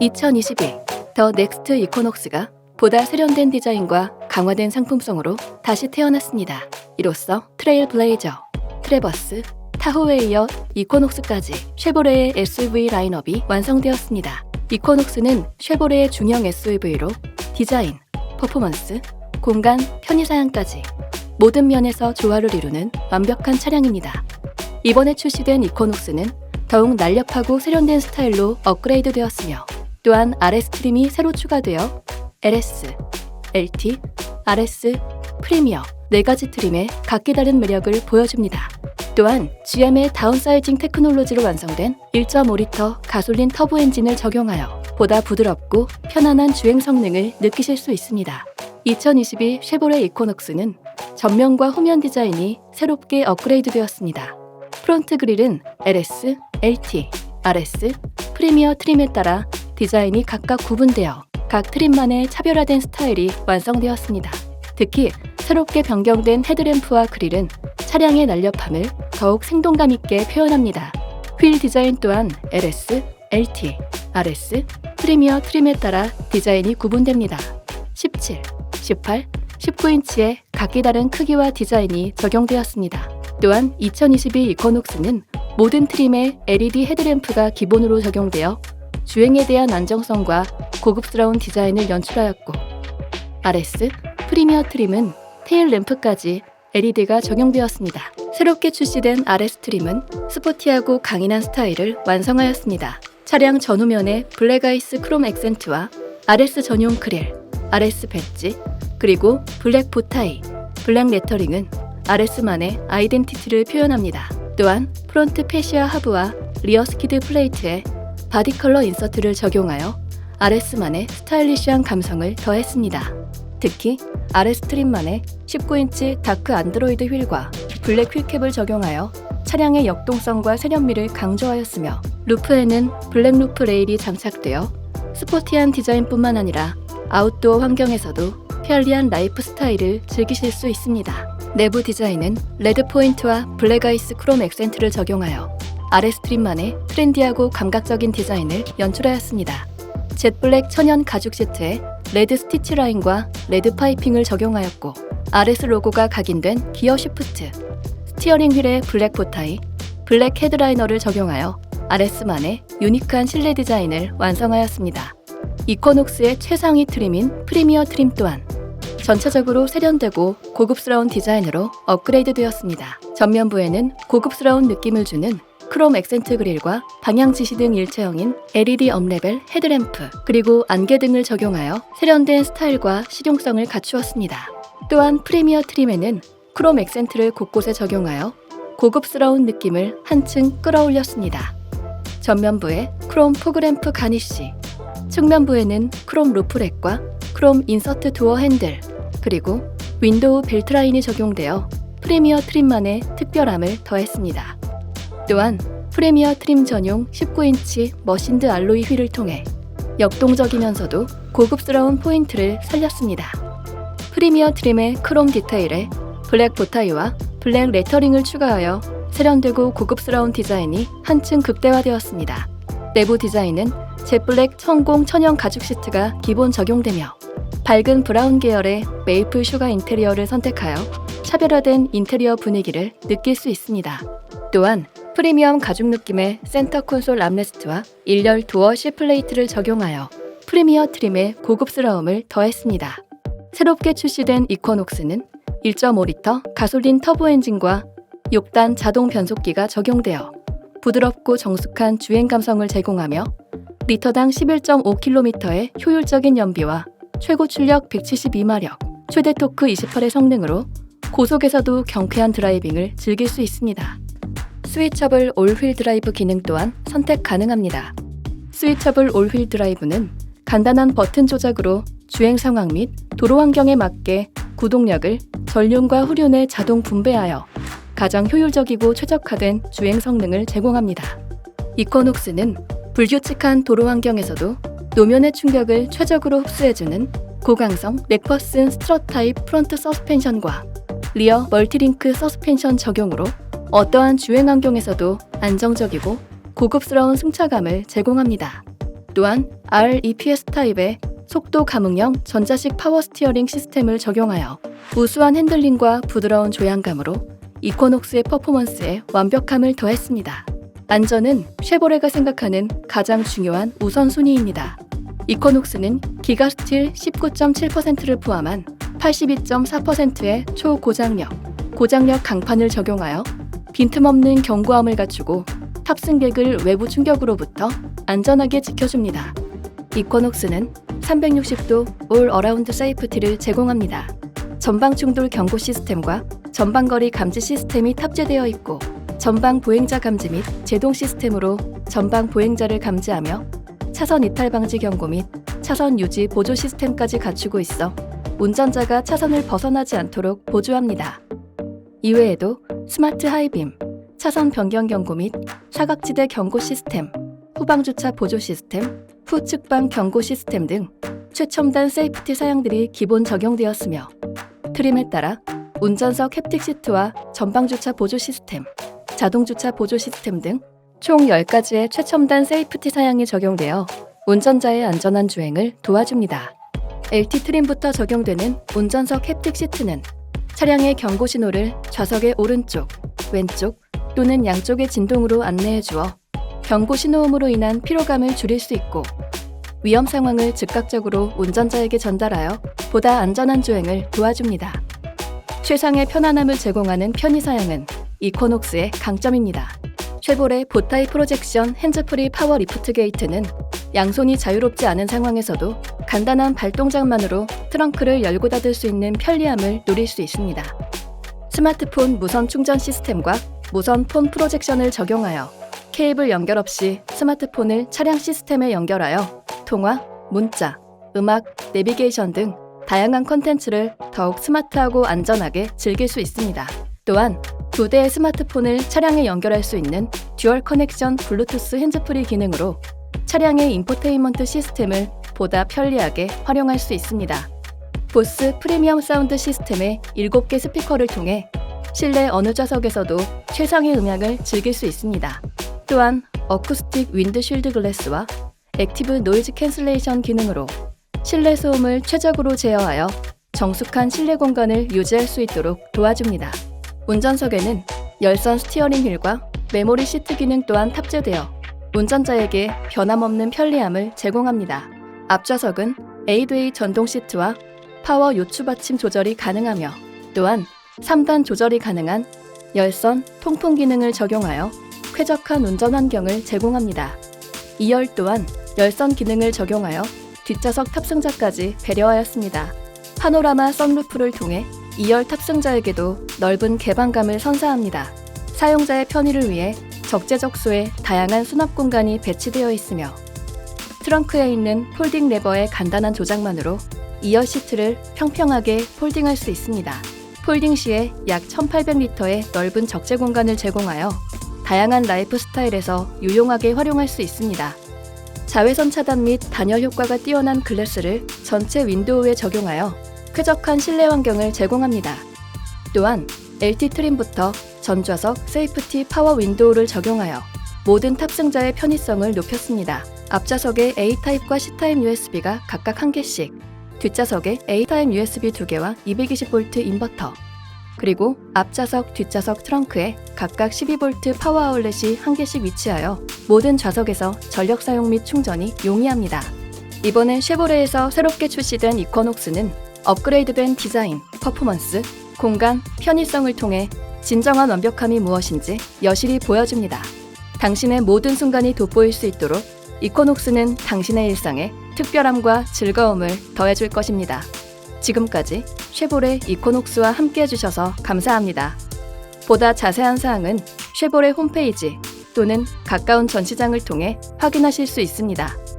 2022 더 넥스트 이코녹스가 보다 세련된 디자인과 강화된 상품성으로 다시 태어났습니다. 이로써 트레일 블레이저, 트레버스, 타호에 이어 이코녹스까지 쉐보레의 SUV 라인업이 완성되었습니다. 이코녹스는 쉐보레의 중형 SUV로 디자인, 퍼포먼스, 공간, 편의사양까지 모든 면에서 조화를 이루는 완벽한 차량입니다. 이번에 출시된 이코녹스는 더욱 날렵하고 세련된 스타일로 업그레이드 되었으며 또한 RS 트림이 새로 추가되어 LS, LT, RS, 프리미어 네 가지 트림의 각기 다른 매력을 보여줍니다. 또한 GM의 다운사이징 테크놀로지로 완성된 1.5리터 가솔린 터보 엔진을 적용하여 보다 부드럽고 편안한 주행 성능을 느끼실 수 있습니다. 2022 쉐보레 이코녹스는 전면과 후면 디자인이 새롭게 업그레이드 되었습니다. 프론트 그릴은 LS, LT, RS, 프리미어 트림에 따라 디자인이 각각 구분되어 각 트림만의 차별화된 스타일이 완성되었습니다. 특히 새롭게 변경된 헤드램프와 그릴은 차량의 날렵함을 더욱 생동감 있게 표현합니다. 휠 디자인 또한 LS, LT, RS, 프리미어 트림에 따라 디자인이 구분됩니다. 17, 18, 19인치의 각기 다른 크기와 디자인이 적용되었습니다. 또한 2022 이코녹스는 모든 트림에 LED 헤드램프가 기본으로 적용되어 주행에 대한 안정성과 고급스러운 디자인을 연출하였고 RS 프리미어 트림은 테일 램프까지 LED가 적용되었습니다. 새롭게 출시된 RS 트림은 스포티하고 강인한 스타일을 완성하였습니다. 차량 전후면에 블랙아이스 크롬 액센트와 RS 전용 그릴, RS 배지, 그리고 블랙 보타이, 블랙 레터링은 RS만의 아이덴티티를 표현합니다. 또한 프론트 패시아 하부와 리어 스키드 플레이트에 바디 컬러 인서트를 적용하여 RS만의 스타일리시한 감성을 더했습니다. 특히 RS 트림만의 19인치 다크 안드로이드 휠과 블랙 휠캡을 적용하여 차량의 역동성과 세련미를 강조하였으며 루프에는 블랙 루프 레일이 장착되어 스포티한 디자인뿐만 아니라 아웃도어 환경에서도 편리한 라이프 스타일을 즐기실 수 있습니다. 내부 디자인은 레드 포인트와 블랙 아이스 크롬 액센트를 적용하여 RS 트림만의 트렌디하고 감각적인 디자인을 연출하였습니다. 젯 블랙 천연 가죽 시트에 레드 스티치 라인과 레드 파이핑을 적용하였고 RS 로고가 각인된 기어 시프트, 스티어링 휠에 블랙 보타이, 블랙 헤드라이너를 적용하여 RS만의 유니크한 실내 디자인을 완성하였습니다. 이코녹스의 최상위 트림인 프리미어 트림 또한 전체적으로 세련되고 고급스러운 디자인으로 업그레이드 되었습니다. 전면부에는 고급스러운 느낌을 주는 크롬 액센트 그릴과 방향 지시 등 일체형인 LED 업레벨 헤드램프 그리고 안개 등을 적용하여 세련된 스타일과 실용성을 갖추었습니다. 또한 프리미어 트림에는 크롬 액센트를 곳곳에 적용하여 고급스러운 느낌을 한층 끌어올렸습니다. 전면부에 크롬 포그램프 가니쉬, 측면부에는 크롬 루프렉과 크롬 인서트 도어 핸들, 그리고 윈도우 벨트라인이 적용되어 프리미어 트림만의 특별함을 더했습니다. 또한 프리미어 트림 전용 19인치 머신드 알로이 휠을 통해 역동적이면서도 고급스러운 포인트를 살렸습니다. 프리미어 트림의 크롬 디테일에 블랙 보타이와 블랙 레터링을 추가하여 세련되고 고급스러운 디자인이 한층 극대화되었습니다. 내부 디자인은 젯블랙 천공 천연 가죽 시트가 기본 적용되며 밝은 브라운 계열의 메이플 슈가 인테리어를 선택하여 차별화된 인테리어 분위기를 느낄 수 있습니다. 또한 프리미엄 가죽 느낌의 센터 콘솔 암레스트와 일렬 도어 C 플레이트를 적용하여 프리미어 트림의 고급스러움을 더했습니다. 새롭게 출시된 이코녹스는 1.5리터 가솔린 터보 엔진과 6단 자동 변속기가 적용되어 부드럽고 정숙한 주행 감성을 제공하며 리터당 11.5km의 효율적인 연비와 최고 출력 172마력, 최대 토크 28의 성능으로 고속에서도 경쾌한 드라이빙을 즐길 수 있습니다. 스위처블 올휠 드라이브 기능 또한 선택 가능합니다. 스위처블 올휠 드라이브는 간단한 버튼 조작으로 주행 상황 및 도로 환경에 맞게 구동력을 전륜과 후륜에 자동 분배하여 가장 효율적이고 최적화된 주행 성능을 제공합니다. 이코녹스는 불규칙한 도로 환경에서도 노면의 충격을 최적으로 흡수해주는 고강성 맥퍼슨 스트럿 타입 프론트 서스펜션과 리어 멀티링크 서스펜션 적용으로 어떠한 주행 환경에서도 안정적이고 고급스러운 승차감을 제공합니다. 또한 REPS 타입의 속도 감응형 전자식 파워 스티어링 시스템을 적용하여 우수한 핸들링과 부드러운 조향감으로 이코녹스의 퍼포먼스에 완벽함을 더했습니다. 안전은 쉐보레가 생각하는 가장 중요한 우선순위입니다. 이코녹스는 기가스틸 19.7%를 포함한 82.4%의 초고장력, 고장력 강판을 적용하여 빈틈없는 견고함을 갖추고 탑승객을 외부 충격으로부터 안전하게 지켜줍니다. 이코녹스는 360도 올 어라운드 세이프티를 제공합니다. 전방 충돌 경고 시스템과 전방 거리 감지 시스템이 탑재되어 있고 전방 보행자 감지 및 제동 시스템으로 전방 보행자를 감지하며 차선 이탈 방지 경고 및 차선 유지 보조 시스템까지 갖추고 있어 운전자가 차선을 벗어나지 않도록 보조합니다. 이외에도 스마트 하이빔, 차선 변경 경고 및 사각지대 경고 시스템, 후방 주차 보조 시스템, 후측방 경고 시스템 등 최첨단 세이프티 사양들이 기본 적용되었으며 트림에 따라 운전석 햅틱 시트와 전방 주차 보조 시스템, 자동 주차 보조 시스템 등 총 10가지의 최첨단 세이프티 사양이 적용되어 운전자의 안전한 주행을 도와줍니다. LT 트림부터 적용되는 운전석 햅틱 시트는 차량의 경고 신호를 좌석의 오른쪽, 왼쪽 또는 양쪽의 진동으로 안내해 주어 경고 신호음으로 인한 피로감을 줄일 수 있고 위험 상황을 즉각적으로 운전자에게 전달하여 보다 안전한 주행을 도와줍니다. 최상의 편안함을 제공하는 편의 사양은 이코녹스의 강점입니다. 쉐보레 보타이 프로젝션 핸즈프리 파워 리프트 게이트는 양손이 자유롭지 않은 상황에서도 간단한 발동작만으로 트렁크를 열고 닫을 수 있는 편리함을 누릴 수 있습니다. 스마트폰 무선 충전 시스템과 무선 폰 프로젝션을 적용하여 케이블 연결 없이 스마트폰을 차량 시스템에 연결하여 통화, 문자, 음악, 내비게이션 등 다양한 콘텐츠를 더욱 스마트하고 안전하게 즐길 수 있습니다. 또한 두 대의 스마트폰을 차량에 연결할 수 있는 듀얼 커넥션 블루투스 핸즈프리 기능으로 차량의 인포테인먼트 시스템을 보다 편리하게 활용할 수 있습니다. 보스 프리미엄 사운드 시스템의 7개 스피커를 통해 실내 어느 좌석에서도 최상의 음향을 즐길 수 있습니다. 또한 어쿠스틱 윈드 쉴드 글래스와 액티브 노이즈 캔슬레이션 기능으로 실내 소음을 최적으로 제어하여 정숙한 실내 공간을 유지할 수 있도록 도와줍니다. 운전석에는 열선 스티어링 휠과 메모리 시트 기능 또한 탑재되어 운전자에게 변함없는 편리함을 제공합니다. 앞좌석은 에이드웨이 전동 시트와 파워 요추 받침 조절이 가능하며 또한 3단 조절이 가능한 열선 통풍 기능을 적용하여 쾌적한 운전 환경을 제공합니다. 2열 또한 열선 기능을 적용하여 뒷좌석 탑승자까지 배려하였습니다. 파노라마 선루프를 통해 2열 탑승자에게도 넓은 개방감을 선사합니다. 사용자의 편의를 위해 적재적소에 다양한 수납 공간이 배치되어 있으며 트렁크에 있는 폴딩 레버의 간단한 조작만으로 2열 시트를 평평하게 폴딩할 수 있습니다. 폴딩 시에 약 1800리터의 넓은 적재 공간을 제공하여 다양한 라이프 스타일에서 유용하게 활용할 수 있습니다. 자외선 차단 및 단열 효과가 뛰어난 글래스를 전체 윈도우에 적용하여 쾌적한 실내 환경을 제공합니다. 또한 LT 트림부터 전좌석 세이프티 파워 윈도우를 적용하여 모든 탑승자의 편의성을 높였습니다. 앞좌석에 A타입과 C타입 USB가 각각 1개씩, 뒷좌석에 A타입 USB 2개와 220V 인버터, 그리고 앞좌석, 뒷좌석 트렁크에 각각 12V 파워 아울렛이 1개씩 위치하여 모든 좌석에서 전력 사용 및 충전이 용이합니다. 이번에 쉐보레에서 새롭게 출시된 이쿼녹스는 업그레이드된 디자인, 퍼포먼스, 공간, 편의성을 통해 진정한 완벽함이 무엇인지 여실히 보여줍니다. 당신의 모든 순간이 돋보일 수 있도록 이코녹스는 당신의 일상에 특별함과 즐거움을 더해줄 것입니다. 지금까지 쉐보레 이코녹스와 함께 해주셔서 감사합니다. 보다 자세한 사항은 쉐보레 홈페이지 또는 가까운 전시장을 통해 확인하실 수 있습니다.